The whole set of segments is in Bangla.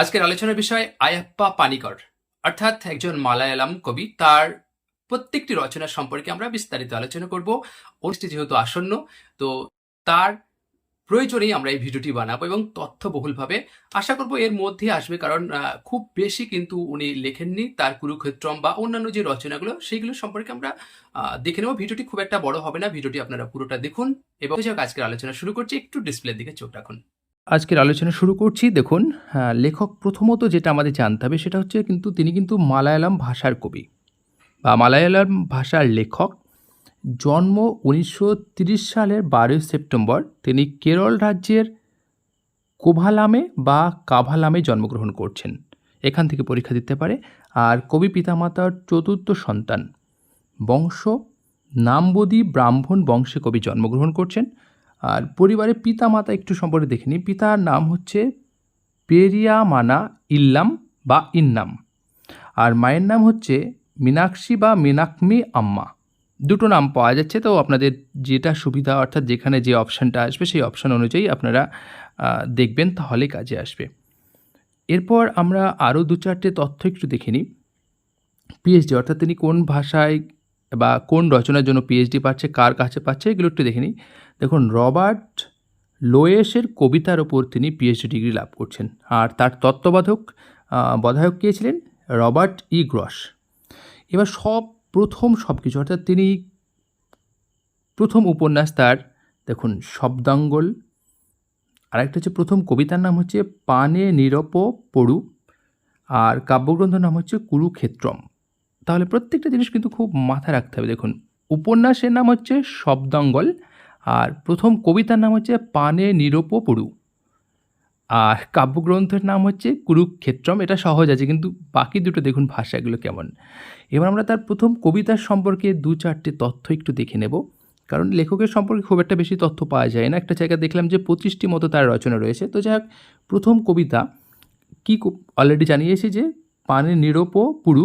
আজকের আলোচনার বিষয় আয়াপ্পা পানিকর, অর্থাৎ একজন মালায়ালাম কবি। তার প্রত্যেকটি রচনা সম্পর্কে আমরা বিস্তারিত আলোচনা করব। অনুষ্ঠানটি যেহেতু আসন্ন, তো তার প্রয়োজনেই আমরা এই ভিডিওটি বানাবো এবং তথ্যবহুলভাবে আশা করব এর মধ্যে আসবে কারণ খুব বেশি কিন্তু উনি লেখেননি। তার কুরুক্ষেত্রম বা অন্যান্য যে রচনাগুলো, সেইগুলো সম্পর্কে আমরা দেখে নেব। ভিডিওটি খুব একটা বড় হবে না। ভিডিওটি আপনারা পুরোটা দেখুন এবং আজকের আলোচনা শুরু করছি। একটু ডিসপ্লের দিকে চোখ রাখুন। আজকের আলোচনা শুরু করছি। দেখুন হ্যাঁ, লেখক প্রথমত যেটা আমাদের জানতে হবে সেটা হচ্ছে কিন্তু তিনি কিন্তু মালায়ালাম ভাষার কবি বা মালায়ালাম ভাষার লেখক। জন্ম উনিশশো সালের বারোই সেপ্টেম্বর। তিনি কেরল রাজ্যের কোভালামে বা কাভালামে জন্মগ্রহণ করছেন। এখান থেকে পরীক্ষা দিতে পারে। আর কবি পিতামাতার চতুর্থ সন্তান বংশ নামবদী ব্রাহ্মণ বংশে কবি জন্মগ্রহণ করছেন। আর পরিবারে পিতা মাতা একটু সম্পর্কে দেখে নিই। পিতার নাম হচ্ছে পেরিয়ামানা ইল্লাম বা ইন্নাম। আর মায়ের নাম হচ্ছে মীনাক্ষী বা মীনাকমি আম্মা। দুটো নাম পাওয়া যাচ্ছে, তো আপনাদের যেটা সুবিধা, অর্থাৎ যেখানে যে অপশানটা আসবে, সেই অপশান অনুযায়ী আপনারা দেখবেন, তাহলে কাজে আসবে। এরপর আমরা আরও দু চারটে তথ্য একটু দেখে নিই। পিএইচডি, অর্থাৎ তিনি কোন ভাষায় বা কোন রচনার জন্য পিএইচডি পাচ্ছে, কার কাছে পাচ্ছে, এগুলো একটু দেখে দেখুন, রবার্ট লোয়েসের কবিতার ওপর তিনি পিএইচডি ডিগ্রি লাভ করছেন। আর তার তত্ত্ববাধক বধায়ক কে ছিলেন? Robert E Gross. এবার সব, প্রথম সব কিছু অর্থাৎ তিনি প্রথম উপন্যাস তার, দেখুন, শব্দাঙ্গল। আরেকটা হচ্ছে প্রথম কবিতার নাম হচ্ছে পানে নিরপ পড়ু আর কাব্যগ্রন্থের নাম হচ্ছে কুরুক্ষেত্রম। তাহলে প্রত্যেকটা জিনিস কিন্তু খুব মাথায় রাখতে হবে। দেখুন, উপন্যাসের নাম হচ্ছে শব্দাঙ্গল, আর প্রথম কবিতার নাম হচ্ছে পানে নিরপপড়ু আর কাব্যগ্রন্থের নাম হচ্ছে কুরুক্ষেত্রম। এটা সহজ আছে, কিন্তু বাকি দুটো দেখুন ভাষাগুলো কেমন। এবার আমরা তার প্রথম কবিতার সম্পর্কে দু চারটে তথ্য একটু দেখে নেব। কারণ লেখকের সম্পর্কে খুব একটা বেশি তথ্য পাওয়া যায় না। একটা জায়গায় দেখলাম যে পঁচিশটি মতো তার রচনা রয়েছে। তো যাই হোক, প্রথম কবিতা কি অলরেডি জানিয়েছি যে পানে নিরপ পুরু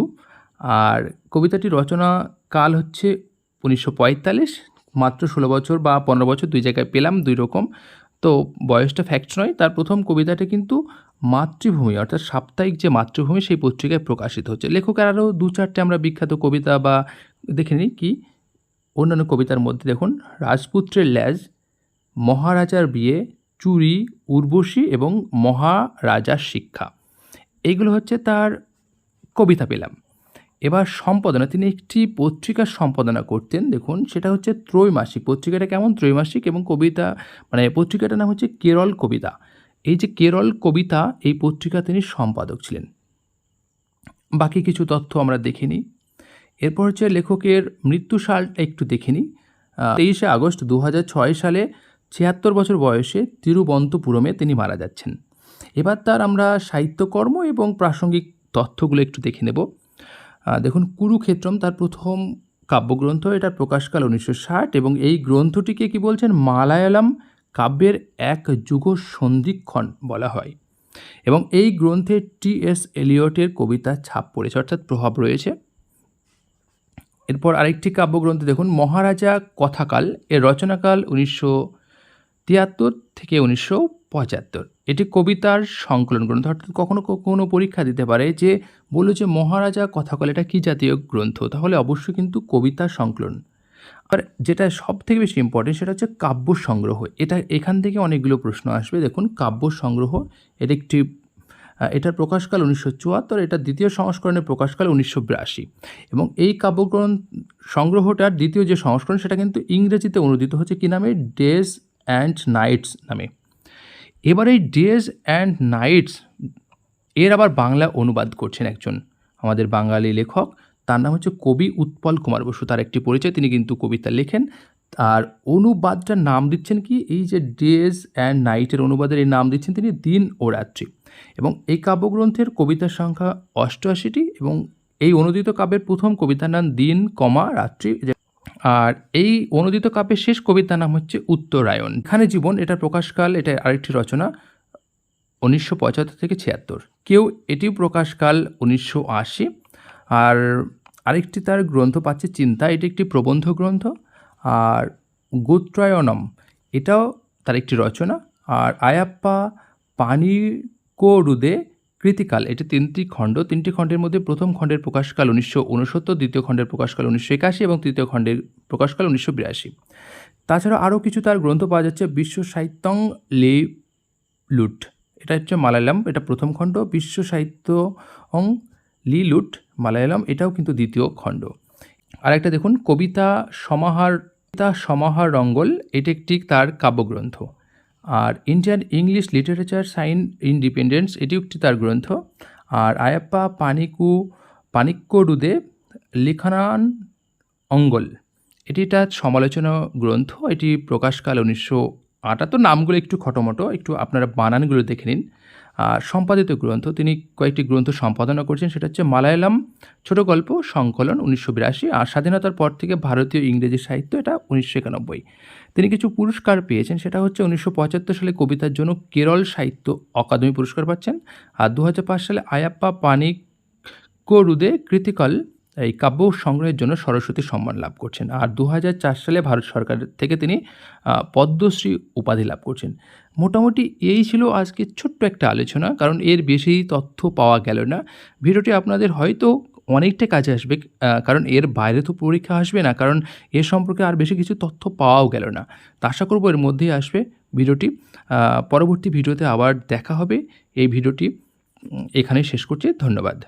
আর কবিতাটি রচনা কাল হচ্ছে উনিশশো পঁয়তাল্লিশ, মাত্র ষোলো বছর বা পনেরো বছর দুই জায়গায় পেলাম, দুই রকম। তো বয়সটা ফ্যাক্ট নয়, তার প্রথম কবিতাটা কিন্তু মাতৃভূমি, অর্থাৎ সাপ্তাহিক যে মাতৃভূমি সেই পত্রিকায় প্রকাশিত হচ্ছে। লেখকের আরও দু চারটে আমরা বিখ্যাত কবিতা বা দেখে নিই কি? অন্যান্য কবিতার মধ্যে দেখুন, রাজপুত্রের ল্যাজ, মহারাজার বিয়ে, চুরি, উর্বশী এবং মহারাজার শিক্ষা। এইগুলো হচ্ছে তার কবিতা পেলাম। এবার সম্পাদনা, তিনি একটি পত্রিকার সম্পাদনা করতেন, দেখুন, সেটা হচ্ছে ত্রৈমাসিক। পত্রিকাটা কেমন? ত্রৈমাসিক এবং কবিতা মানে পত্রিকাটার নাম হচ্ছে কেরল কবিতা। এই যে কেরল কবিতা, এই পত্রিকা তিনি সম্পাদক ছিলেন। বাকি কিছু তথ্য আমরা দেখে নিই। এরপর হচ্ছে লেখকের মৃত্যু সালটা একটু দেখে নিই। তেইশে আগস্ট দু সালে ছিয়াত্তর বছর বয়সে তিরুবন্তপুরমে তিনি মারা যাচ্ছেন। এবার তার আমরা সাহিত্যকর্ম এবং প্রাসঙ্গিক তথ্যগুলো একটু দেখে নেব। দেখুন, কুরুক্ষেত্রম তার প্রথম কাব্যগ্রন্থ এটার প্রকাশকাল উনিশশো ষাট এবং এই গ্রন্থটিকে কি বলছেন? মালায়ালাম কাব্যের এক যুগ সন্ধিক্ষণ বলা হয়। এবং এই গ্রন্থে টি এস এলিয়টের কবিতা ছাপ পড়েছে, অর্থাৎ প্রভাব রয়েছে। এরপর আরেকটি কাব্যগ্রন্থ, দেখুন, মহারাজা কথাকাল, এর রচনাকাল উনিশশো তিয়াত্তর থেকে উনিশশো পঁচাত্তর। এটি কবিতার সংকলন গ্রন্থ। অর্থাৎ কখনো কখনো পরীক্ষা দিতে পারে যে বলল যে, মহারাজা কথাকাল এটা কী জাতীয় গ্রন্থ? তাহলে অবশ্যই কিন্তু কবিতা সংকলন। আর যেটা সব থেকে বেশি ইম্পর্টেন্ট সেটা হচ্ছে কাব্য সংগ্রহ। এটা এখান থেকে অনেকগুলো প্রশ্ন আসবে। দেখুন, কাব্য সংগ্রহ এর একটি এটার প্রকাশকাল উনিশশো চুয়াত্তর, এটা দ্বিতীয় সংস্করণের প্রকাশকাল উনিশশো বিরাশি। এবং এই কাব্যগ্রন্থ সংগ্রহটার দ্বিতীয় যে সংস্করণ, সেটা কিন্তু ইংরেজিতে অনুদিত হচ্ছে কী নামে? ডেজ অ্যান্ড নাইটস নামে। এবার এই ডেজ অ্যান্ড নাইটস এর আবার বাংলা অনুবাদ করছেন একজন আমাদের বাঙালি লেখক। তার নাম হচ্ছে কবি উৎপল কুমার বসু। তার একটি পরিচয়, তিনি কিন্তু কবিতা লেখেন। আর অনুবাদটার নাম দিচ্ছেন কি? এই যে ডেজ অ্যান্ড নাইটের অনুবাদের এই নাম দিচ্ছেন তিনি দিন ও রাত্রি। এবং এই কাব্যগ্রন্থের কবিতার সংখ্যা অষ্টআশিটি এবং এই অনুদিত কাব্যের প্রথম কবিতার নাম দিন, কমা, রাত্রি। আর এই অনুদিত কাব্যের শেষ কবিতার নাম হচ্ছে উত্তরায়ণ। এখানে জীবন, এটা প্রকাশকাল, এটা আরেকটি রচনা, উনিশশো পঁচাত্তর থেকে ছিয়াত্তর। কেউ এটিও প্রকাশকাল উনিশশো আশি। আর আরেকটি তার গ্রন্থ পাচ্ছে চিন্তা, এটি একটি প্রবন্ধ গ্রন্থ। আর গোত্রায়ণম, এটাও তার একটি রচনা। আর আয়াপ্পা পানিকোরুদে কৃতিকাল এটি তিনটি খণ্ড। তিনটি খণ্ডের মধ্যে প্রথম খণ্ডের প্রকাশকাল উনিশশো উনসত্তর দ্বিতীয় খণ্ডের প্রকাশকাল উনিশশো একাশি এবং তৃতীয় খণ্ডের প্রকাশকাল উনিশশো বিরাশি। তাছাড়া আরও কিছু তার গ্রন্থ পাওয়া যাচ্ছে, বিশ্ব সাহিত্যং লে লুট। এটা হচ্ছে মালায়ালাম, এটা প্রথম খণ্ড। বিশ্ব সাহিত্য অং লি লুট, মালায়ালাম, এটাও কিন্তু দ্বিতীয় খণ্ড। আরেকটা দেখুন, কবিতা সমাহার কবিতা সমাহার রঙ্গল এটি একটি তার কাব্যগ্রন্থ। আর Indian English literature since independence এটি একটি তার গ্রন্থ। আর আয়াপ্পা পানিকু পানিক্যডুদে লিখানান অঙ্গল, এটি তার সমালোচনা গ্রন্থ। এটি প্রকাশকাল উনিশশো আটাত্তর, নামগুলো একটু খটোমটো, একটু আপনারা বানানগুলো দেখে নিন। সম্পাদিত গ্রন্থ, তিনি কয়েকটি গ্রন্থ সম্পাদনা করছেন, সেটা হচ্ছে মালায়ালাম, ছোট গল্প, সংকলন উনিশশো বিরাশি আর স্বাধীনতার পর থেকে ভারতীয় ইংরেজি সাহিত্য, এটা উনিশশো একানব্বই। তিনি কিছু পুরস্কার পেয়েছেন, সেটা হচ্ছে উনিশশো পঁচাত্তর সালে কবিতার জন্য কেরল সাহিত্য অকাদেমি পুরস্কার পাচ্ছেন আর দু হাজার পাঁচ সালে আয়াপ্পা পানিক করুদে কৃতিকাল এই কাব্য সংগ্রহের জন্য সরস্বতী সম্মান লাভ করছেন। আর দু সালে ভারত সরকার থেকে তিনি পদ্মশ্রী উপাধি লাভ করছেন। মোটামুটি এই ছিল আজকে ছোট্ট একটা আলোচনা, কারণ এর বেশি তথ্য পাওয়া গেল না। ভিডিওটি আপনাদের হয়তো অনেকটা কাজে আসবে কারণ এর বাইরে তো পরীক্ষা আসবে না, কারণ এ সম্পর্কে আর বেশি কিছু তথ্য পাওয়াও গেল না। তা আশা করব এর মধ্যেই আসবে ভিডিওটি। পরবর্তী ভিডিওতে আবার দেখা হবে। এই ভিডিওটি এখানে শেষ করছি। ধন্যবাদ।